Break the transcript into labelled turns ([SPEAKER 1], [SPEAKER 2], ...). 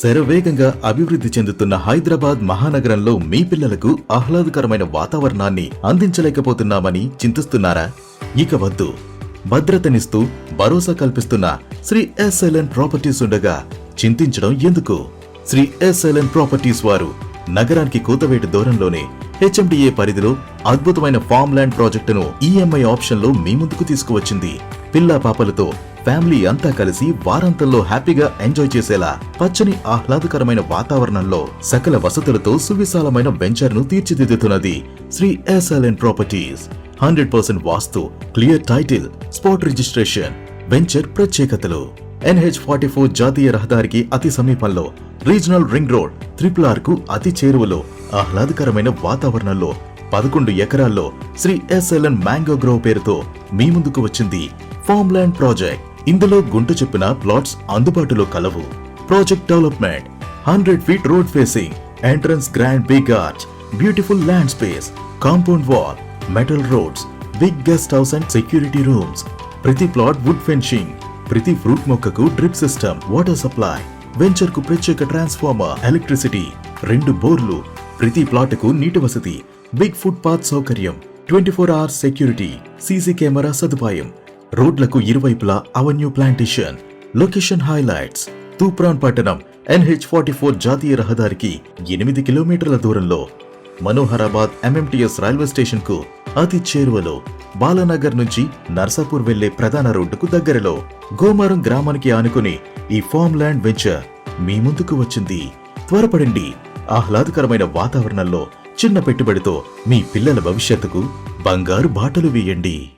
[SPEAKER 1] శరవేగంగా అభివృద్ధి చెందుతున్న హైదరాబాద్ మహానగరంలో మీ పిల్లలకు ఆహ్లాదకరమైన వాతావరణాన్ని అందించలేకపోతున్నామని చింతిస్తున్నారా? ఇక వద్దు. భద్రతనిస్తూ భరోసా కల్పిస్తున్న శ్రీ ఎస్ఎల్ఎన్ ప్రాపర్టీస్ ఉండగా చింతించడం ఎందుకు? శ్రీ ఎస్ఎల్ఎన్ ప్రాపర్టీస్ వారు నగరానికి కూతవేటు దూరంలోనే హెచ్ఎండిఏ పరిధిలో అద్భుతమైన ఫామ్ ల్యాండ్ ప్రాజెక్టును ఈఎంఐ ఆప్షన్లో మీ ముందుకు తీసుకువచ్చింది. పిల్లా పాపలతో ఫ్యామిలీ అంతా కలిసి వారాంతంలో హ్యాపీగా ఎంజాయ్ చేసేలా పచ్చని ఆహ్లాదకరమైన వాతావరణంలో సకల వసతులతో సువిశాలమైన వెంచర్ను తీర్చిదిద్దుతున్నది Sri SLN properties. Hundred percent vastu clear title spot registration venture ప్రత్యేకతలు. ఎన్హెచ్ ఫార్టీ ఫోర్ జాతీయ రహదారికి అతి సమీపంలో రీజనల్ రింగ్ రోడ్ త్రిపుల్ ఆర్కు అతి చేరువలో ఆహ్లాదకరమైన వాతావరణంలో పదకొండు ఎకరాల్లో శ్రీ ఎస్ఎల్ఎన్ మ్యాంగో గ్రోవ్ పేరుతో మీ ముందుకు వచ్చింది ఫామ్ ల్యాండ్ ప్రాజెక్ట్. ఇందులో గుంట చెప్పిన ప్లాట్స్ అందుబాటులో కలవు. Project development hundred feet road facing entrance grand big arch beautiful land space compound wall metal roads big guest house and security rooms. ప్రతి ప్లాట్ వుడ్ ఫెన్షింగ్ ప్రతి ఫ్రూట్ మొక్కకు drip system water supply. వెంచర్కు ప్రత్యేక transformer electricity రెండు బోర్లు ప్రతి ప్లాట్కు నీటి వసతి బిగ్ ఫుట్ పాత్ సౌకర్యం twenty four hours security CC camera సదుపాయం రోడ్లకు ఇరువైపులా avenue plantation. Location highlights Toopran పట్టణం ఎన్హెచ్ ఫార్టీ ఫోర్ జాతీయ రహదారికి ఎనిమిది కిలోమీటర్ల దూరంలో. మనోహరాబాద్ ఎంఎంటీఎస్ రైల్వే స్టేషన్కు అతి చేరువలో. బాలానగర్ నుంచి నర్సాపూర్ వెళ్ళే ప్రధాన రోడ్డుకు దగ్గరలో గోమారం గ్రామానికి ఆనుకుని ఈ ఫామ్ ల్యాండ్ వెంచర్ మీ ముందుకు వచ్చింది. త్వరపడండి. ఆహ్లాదకరమైన వాతావరణంలో చిన్న పెట్టుబడితో మీ పిల్లల భవిష్యత్తుకు బంగారు బాటలు వేయండి.